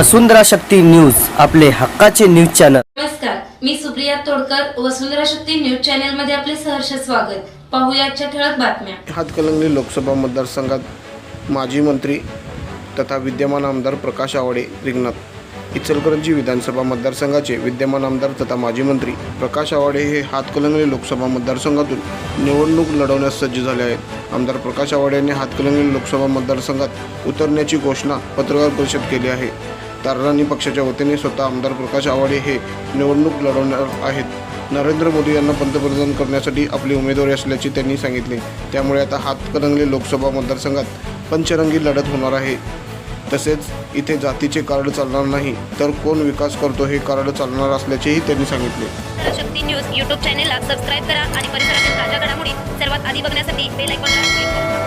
वसुंधरा Shakti news आपले हक्काचे news channel. नमस्कार मी सुप्रिया तोडकर वसुंधरा शक्ती न्यूज चॅनलमध्ये आपले सहर्ष स्वागत. पाहूया आजच्या ठळक बातम्या. हातकलंगली लोकसभा मतदारसंघात माजी मंत्री तथा विद्यमान आमदार प्रकाश आवाडे रिंगणात. इचलकरंजी विधानसभा मतदारसंघाचे विद्यमान आमदार तथा माजी मंत्री प्रकाश आवाडे हे हातकलंगली लोकसभा मतदारसंघातून निवडणूक लढवण्यास सज्ज झाले आहेत. आमदार प्रकाश आवाडे यांनी हातकलंगली लोकसभा मतदारसंघात उतरण्याची घोषणा पत्रकार परिषद केली आहे. तारराणी पक्षाच्या वतीने स्वतः आमदार प्रकाश आवाडे हे निवडणूक लढवणार आहेत. नरेंद्र मोदी यांना पंतप्रधान करण्यासाठी आपली उमेदवारी असल्याचे त्यांनी सांगितले. त्यामुळे आता हातकणंगले लोकसभा मतदारसंघात पंचरंगी लढत होणार आहे. तसेच इथे जातीचे कार्ड चालणार नाही तर कोण विकास करतो हे कार्ड चालणार असल्याचेही त्यांनी सांगितले. शक्ती न्यूज यूट्यूब चॅनेलला सबस्क्राईब करा आणि परिसरातील ताज्या घडामोडी सर्वात आधी बघण्यासाठी बेल आयकॉनला क्लिक करा.